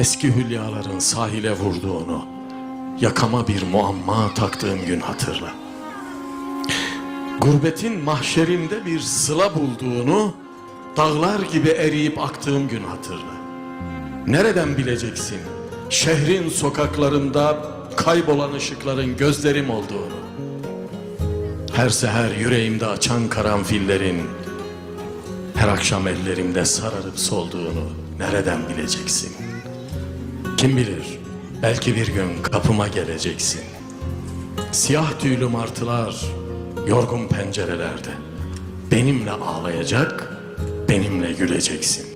Eski hülyaların sahile vurduğunu, yakama bir muamma taktığım gün hatırla. Gurbetin mahşerimde bir sıla bulduğunu, dağlar gibi eriyip aktığım gün hatırla. Nereden bileceksin şehrin sokaklarında kaybolan ışıkların gözlerim olduğunu? Her seher yüreğimde açan karanfillerin, her akşam ellerimde sararıp solduğunu nereden bileceksin? Kim bilir, belki bir gün kapıma geleceksin. Siyah tüylü martılar, yorgun pencerelerde. Benimle ağlayacak, benimle güleceksin.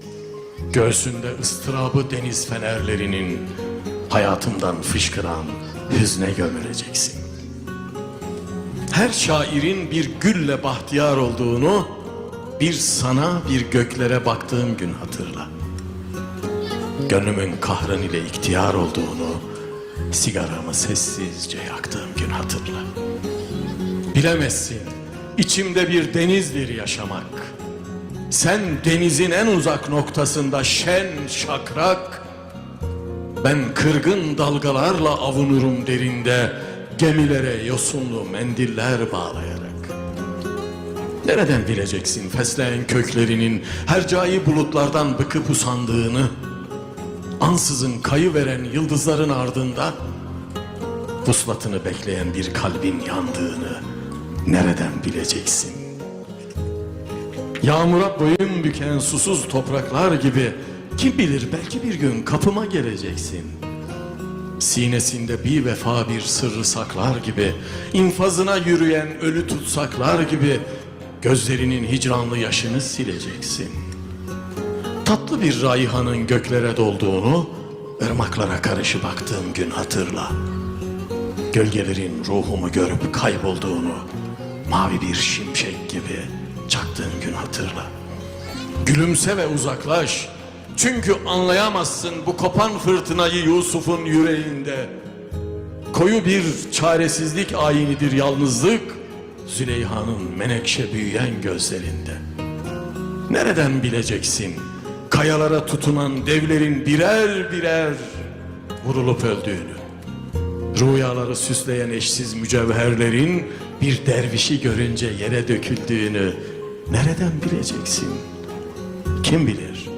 Göğsünde ıstırabı deniz fenerlerinin, hayatımdan fışkıran hüzne gömüleceksin. Her şairin bir gülle bahtiyar olduğunu, bir sana bir göklere baktığım gün hatırla. Gönlümün kahrın ile ihtiyar olduğunu, sigaramı sessizce yaktığım gün hatırla. Bilemezsin, içimde bir denizdir yaşamak. Sen denizin en uzak noktasında şen şakrak, ben kırgın dalgalarla avunurum derinde, gemilere yosunlu mendiller bağlayarak. Nereden bileceksin fesleğen köklerinin hercai bulutlardan bıkıp usandığını, ansızın kayıveren yıldızların ardında vuslatını bekleyen bir kalbin yandığını nereden bileceksin? Yağmura boyun büken susuz topraklar gibi kim bilir belki bir gün kapıma geleceksin. Sinesinde bir vefa bir sırrı saklar gibi, infazına yürüyen ölü tutsaklar gibi gözlerinin hicranlı yaşını sileceksin. Tatlı bir rayhanın göklere dolduğunu, ırmaklara karşı baktığım gün hatırla. Gölgelerin ruhumu görüp kaybolduğunu, mavi bir şimşek gibi çaktığın gün hatırla. Gülümse ve uzaklaş. Çünkü anlayamazsın bu kopan fırtınayı Yusuf'un yüreğinde. Koyu bir çaresizlik ayinidir yalnızlık. Züleyha'nın menekşe büyüyen gözlerinde. Nereden bileceksin? Kayalara tutunan devlerin birer birer vurulup öldüğünü. Rüyaları süsleyen eşsiz mücevherlerin bir dervişi görünce yere döküldüğünü nereden bileceksin? Kim bilir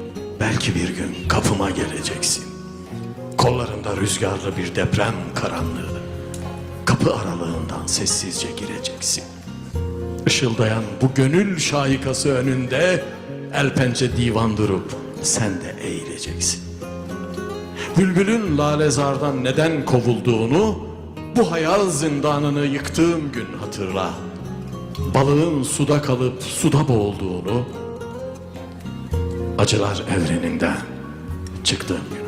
belki bir gün kapıma geleceksin. Kollarında rüzgarlı bir deprem karanlığı. Kapı aralığından sessizce gireceksin. Işıldayan bu gönül şahikası önünde el pençe divan durup sen de eğileceksin. Bülbülün lalezardan neden kovulduğunu, bu hayal zindanını yıktığım gün hatırla. Balığın suda kalıp suda boğulduğunu, acılar evreninden çıktığım gün